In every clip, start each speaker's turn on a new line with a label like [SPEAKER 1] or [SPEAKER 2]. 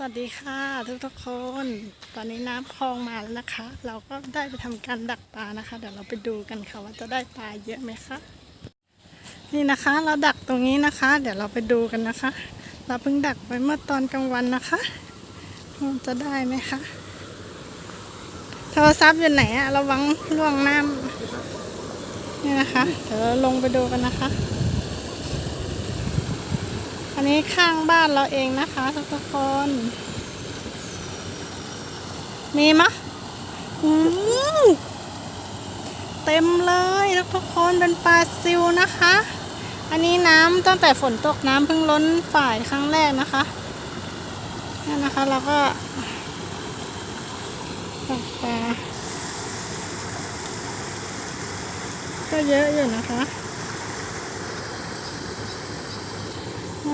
[SPEAKER 1] สวัสดีค่ะทุกทุกๆคน ตอนนี้น้ำคลองมาแล้วนะคะ เราก็ได้ไปทำการดักปลานะคะ เดี๋ยวเราไปดูกันค่ะว่าจะได้ปลาเยอะไหมคะ นี่นะคะเราดักตรงนี้นะคะ เดี๋ยวเราไปดูกันนะคะ เราเพิ่งดักไปเมื่อตอนกลางวันนะคะจะได้ไหมคะโทรศัพท์อยู่ไหนอะระวังล่วงน้ำนี่นะคะ เดี๋ยวเราลงไปดูกันนะคะ อันนี้ข้างบ้านเราเองนะคะ ทุกคน มีมะอืมเต็มเลยทุกคนเป็นปลาซิวนะคะ อันนี้น้ำตั้งแต่ฝนตกน้ำเพิ่งล้นฝ่ายครั้งแรกนะคะนี่นะคะเราก็ตกปลาก็เยอะอยู่นะคะ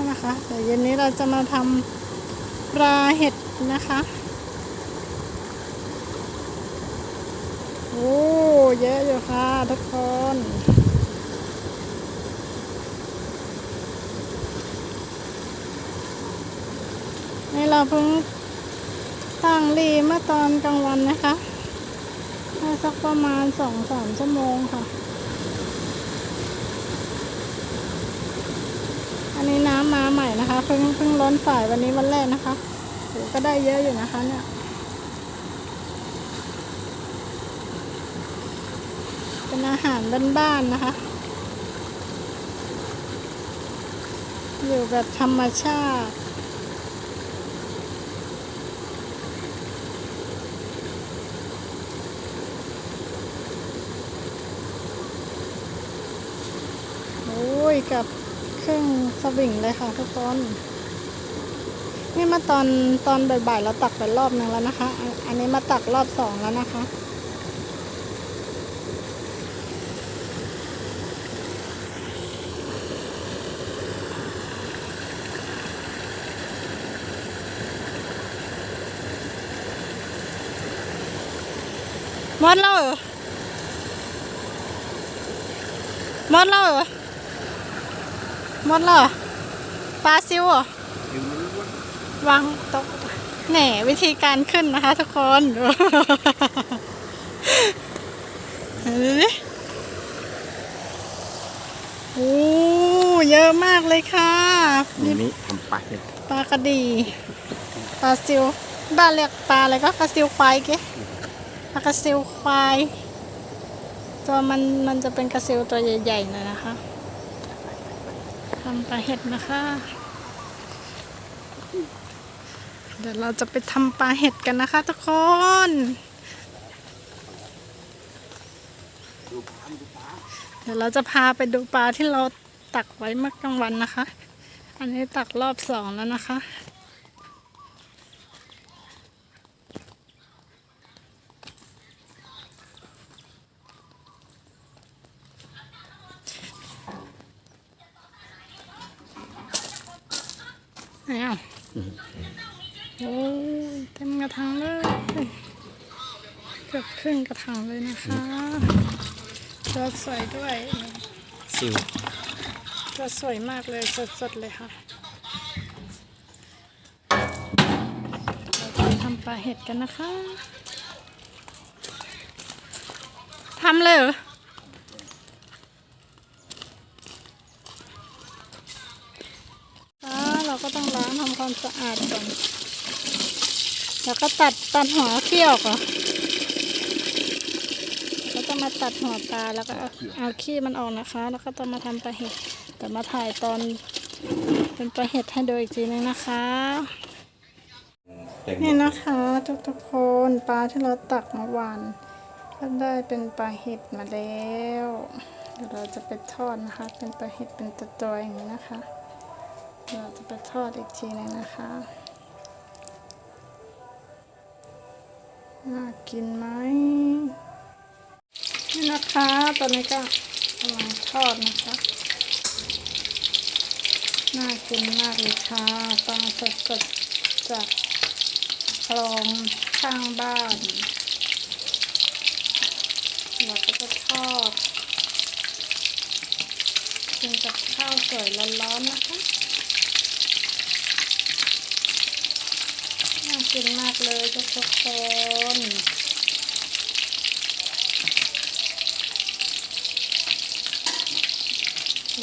[SPEAKER 1] นี่นะคะเดี๋ยวเย็นนี้เราจะมาทำปลาเห็ดนะคะโอ้เยอะอยู่ค่ะทุกคนนี่เราเพิ่งตั้งรีเมื่อตอนกลางวันนะคะได้สักประมาณสองสามชั่วโมงค่ะ นนี้น้ำมาใหม่นะคะเพิ่งเพิ่งล้นฝ่ายวันนี้วันแรกนะคะโหก็ได้เยอะอยู่นะคะเนี่ยเป็นอาหารบ้านๆนะคะ อยู่แบบธรรมชาติโอ้ยกับ ครื่องสวิงเลยค่ะทุกคน นี่มาตอนตอนบ่ายๆเราตักไปรอบหนึ่งแล้วนะคะ อันนนี้มาตักรอบสองแล้วนะคะหมดแล้วเหรอหมดแล้วเหรอ หมดแล้วเหรอปลาซิวเหรอวางโต๊ะแหน่วิธีการขึ้นนะคะ ทุกคนดูดูดิโอ้เยอะมากเลยค่ะ
[SPEAKER 2] นี่นี่ทำไปเลย
[SPEAKER 1] ปลากระดีปลาซิวบ้านเรียกปลาอะไรก็กระซิวควายเก๋ปลากระซิวควายตัวมันมันจะเป็นกระซิวตัวใหญ่ๆหน่อยนะคะ ทำปลาเห็ดนะคะ เดี๋ยวเราจะไปทำปลาเห็ดกันนะคะทุกคนเดี๋ยวเราจะพาไปดูปลาที่เราตักไว้เมื่อกลางวันนะคะ อันนี้ตักรอบสองแล้วนะคะ ไหนอะโอ้ยเต็มกระถางเลยเกือบครึ่งกระถางเลยนะคะตัวสวยด้วย
[SPEAKER 2] ซิว
[SPEAKER 1] ตัวสวยมากเลยสดๆเลยค่ะเราจะทำปลาเห็ดกันนะคะทำเลยเหรออ่าเราก็ต้องล้างทำความสะอาดก่อน แล้วก็ตัดตัดหัวเขี้ยวก่อนแล้วก็มาตัดหัวปลาแล้วก็เอาเอาขี้มันออกนะคะ แล้วก็จะมาทำปลาเห็ดแต่มาถ่ายตอนเป็นปลาเห็ดให้ดูอีกทีนึงนะคะ
[SPEAKER 2] เต็ม
[SPEAKER 1] นี่นะคะทุกๆคนปลาที่เราตักเมื่อวานก็ได้เป็นปลาเห็ดมาแล้ว เดี๋ยวเราจะไปทอดนะคะ เป็นปลาเห็ดเป็นตัวๆอย่างนี้นะคะ เราจะไปทอดอีกทีนึงนะคะ น่ากินไหมนี่นะคะ ตอนนี้ก็กำลังทอดนะคะ น่ากินมากเลยค่ะปลาสดๆจากคลองข้างบ้านเราก็จะทอดกินกับข้าวสวยร้อนๆนะคะ กินมากเลยทุกคน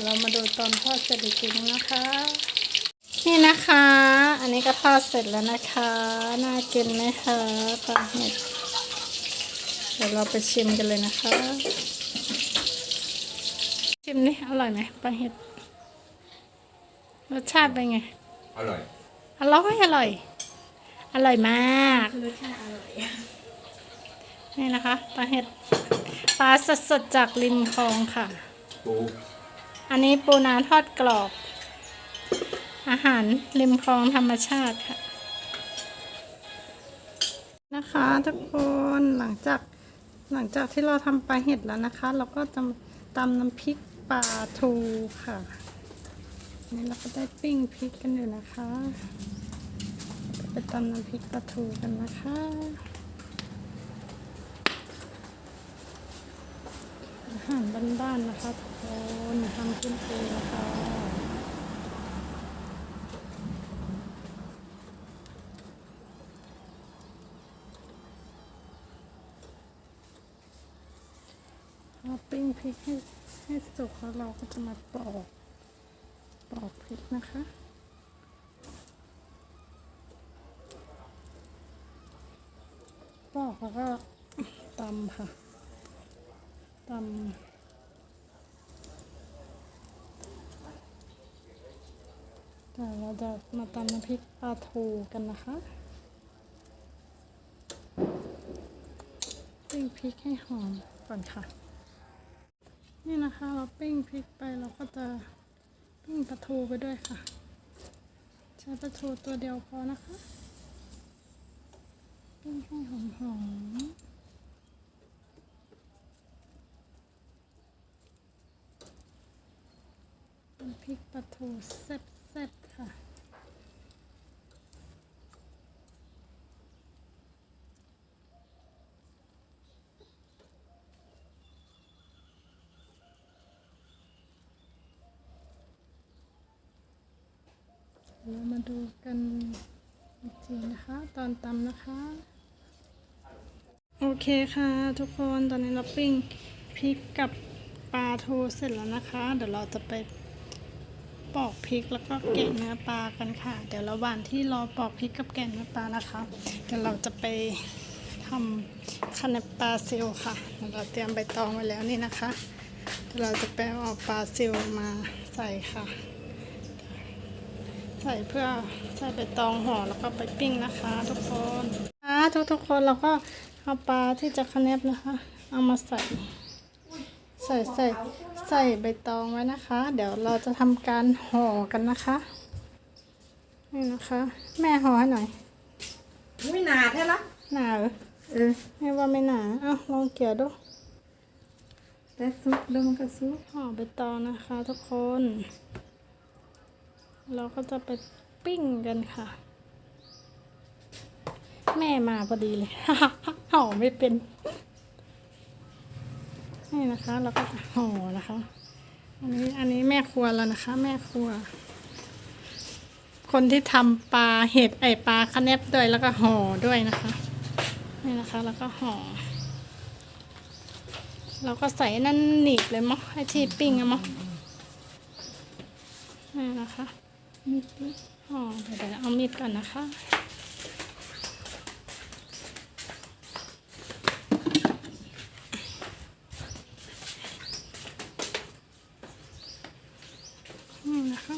[SPEAKER 1] เรามาดูตอนทอดเสร็จอีกทีนึงนะคะ นี่นะคะ อันนี้ก็ทอดเสร็จแล้วนะคะ น่ากินไหมคะปลาเห็ดเดี๋ยวเราไปชิมกันเลยนะคะ ชิมนี่อร่อยไหมปลาเห็ดรสชาติเป็นไง
[SPEAKER 2] อร่อย
[SPEAKER 1] อร่อยอร่อย อร่อยมาก
[SPEAKER 3] รสชาติอร่อย
[SPEAKER 1] นี่นะคะปลาเห็ดปลาสดๆจากริมคลองค่ะ
[SPEAKER 2] ปู
[SPEAKER 1] อันนี้ปูนาทอดกรอบ อาหารริมคลองธรรมชาติค่ะ นะคะทุกคนหลังจากหลังจากที่เราทำปลาเห็ดแล้วนะคะ เราก็จะตำน้ำพริกปลาทูค่ะนี่เราก็ได้ปิ้งพริกกันอยู่นะคะ ไปตำน้ำพริกปลาทูกันนะคะอาหารบ้านๆนะคะทุกคนทำขึ้นเองนะคะเราปิ้งพริกให้ให้สุกแล้วเราก็จะมาปอกปอกพริกนะคะ ปอกแล้วก็ตำค่ะตำแต่เราจะมาตำน้ำพริกปลาทูกันนะคะปิ้งพริกให้หอมก่อนค่ะ นี่นะคะเราปิ้งพริกไปเราก็จะปิ้งปลาทูไปด้วยค่ะ ใช้ปลาทูตัวเดียวพอนะคะ ปิ้งให้หอมๆน้ำพริกปลาทูแซ่บๆค่ะเรามาดูกันอีกทีนะคะ ตอนตำนะคะ เคค่ะทุกคนตอนนี้เราปิ้งพริกกับปลาทูเสร็จแล้วนะคะ เดี๋ยวเราจะไปปอกพริกแล้วก็แกะเนื้อปลากันค่ะ เดี๋ยวระหว่างที่รอปอกพริกกับแกะเนื้อปลานะคะ เดี๋ยวเราจะไปทำคาเนปปลาซิลค่ะเดี๋ยวเราเตรียมใบตองไว้แล้วนี่นะคะเดี๋ยวเราจะไปเอาปลาซิลมาใส่ค่ะ ใส่เพื่อใส่ใบตองห่อแล้วก็ไปปิ้งนะคะ ทุกคนค่ะทุกทุกๆคนเราก็ เอาปลาที่จะคาเนปนะคะ เอามาใส่ ใส่ใส่ใส่ใบตองไว้นะคะ เดี๋ยวเราจะทำการห่อกันนะคะ นี่นะคะ แม่ห่อให้หน่อย
[SPEAKER 3] ไม่หนาแท้ละ
[SPEAKER 1] หนาเหรอ
[SPEAKER 3] เออ
[SPEAKER 1] แม่ว่าไม่หนาเอ้าลองเกี่ยวดู
[SPEAKER 3] แต่ซุปแล้วมันก็ซุป
[SPEAKER 1] ห่อใบตองนะคะ ทุกคน เราก็จะไปปิ้งกันค่ะ แม่มาพอดีเลยห่อไม่เป็น นี่นะคะเราก็จะห่อนะคะ อันนี้อันนี้แม่ครัวแล้วนะคะ แม่ครัว คนที่ทำปลาเห็ดไอปลาคะแนบด้วยแล้วก็ห่อด้วยนะคะ นี่นะคะแล้วก็ห่อเราก็ใส่นั่นหนีบเลยมั้งไอที่ปิ้งอะมั้งนี่นะคะ
[SPEAKER 3] มีด
[SPEAKER 1] ห่อเดี๋ยวเดี๋ยวเอามีดก่อนนะคะ นี่นะคะ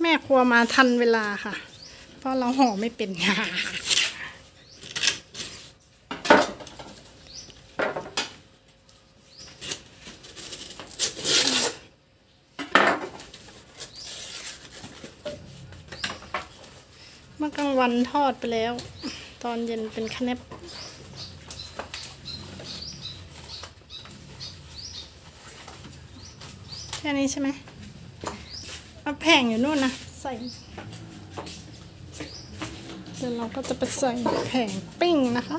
[SPEAKER 1] แม่ค รัวมาทันเวลาค่ะ เพราะเราห่อไม่เป็นเมื่อกลางวันทอดไปแล้ว ตอนเย็นเป็นคาเนปแค่นี้ใช่ไหมเอาแผงอยู่นู่นนะ ใส่ เดี๋ยวเราก็จะไปใส่แผงปิ้งนะคะ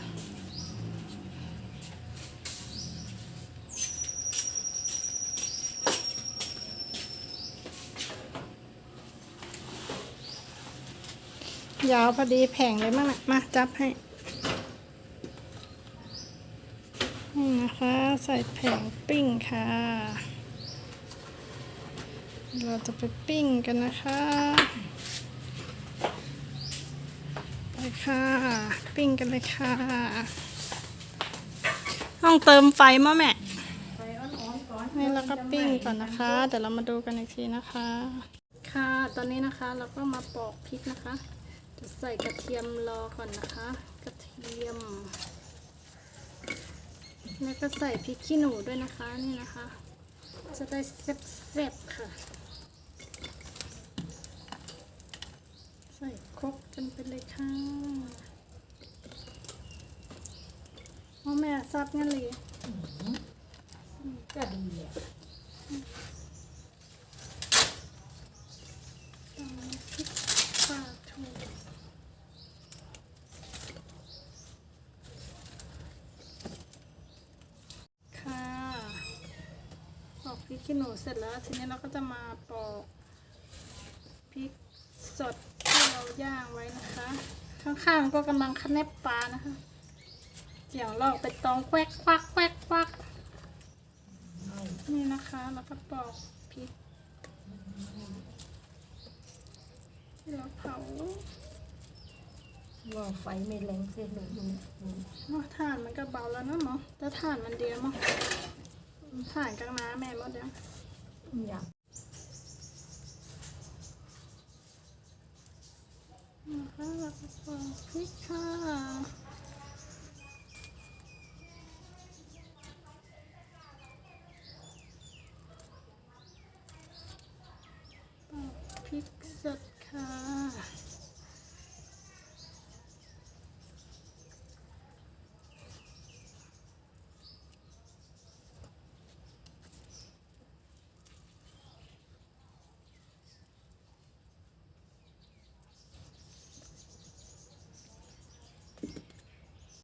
[SPEAKER 1] ยาวพอดีแผงเลยมั้งนะมาจับให้นี่นะคะ ใส่แผงปิ้งค่ะ เราจะไปปิ้งกันนะคะ ไปค่ะ ปิ้งกันเลยค่ะ ต้องเติมไฟมั้ยแม่
[SPEAKER 3] ไปอ่อนๆก่อน
[SPEAKER 1] นี่เราก็ปิ้งก่อนนะคะ เดี๋ยวเรามาดูกันอีกทีนะคะ ค่ะ ตอนนี้นะคะเราก็มาปอกพริกนะคะ จะใส่กระเทียมรอก่อนนะคะ กระเทียม แล้วก็ใส่พริกขี้หนูด้วยนะคะ นี่นะคะ จะได้แซ่บๆค่ะ ใส่ครกกันไปเลยค่ะพ่อแม่ซับงั้นเลย
[SPEAKER 3] ก็ดีอะ
[SPEAKER 1] ปลาทูค่ะปอกพริกขี้หนูเสร็จแล้ว ทีนี้เราก็จะมาปอกพริกสดที่เรา ย่างไว้นะคะ ข้างๆก็กำลังคะแนบปลานะคะเกี่ยวลอกไปตองแควกควักแควกควักนี่นะคะแล้วก็ปอกพริกเราเผา
[SPEAKER 3] ว่าไฟไม่แรงเส้นหนูดูดู
[SPEAKER 1] เนาะถ่านมันก็เบาแล้วเนาะหมอแต่ถ่านมันเดียวมั้งถ่านกลางน้ำแม่หมดแล้ว
[SPEAKER 3] อยาก
[SPEAKER 1] นะคะแล้วก็ส่งคลิกค่ะพริกสดค่ะ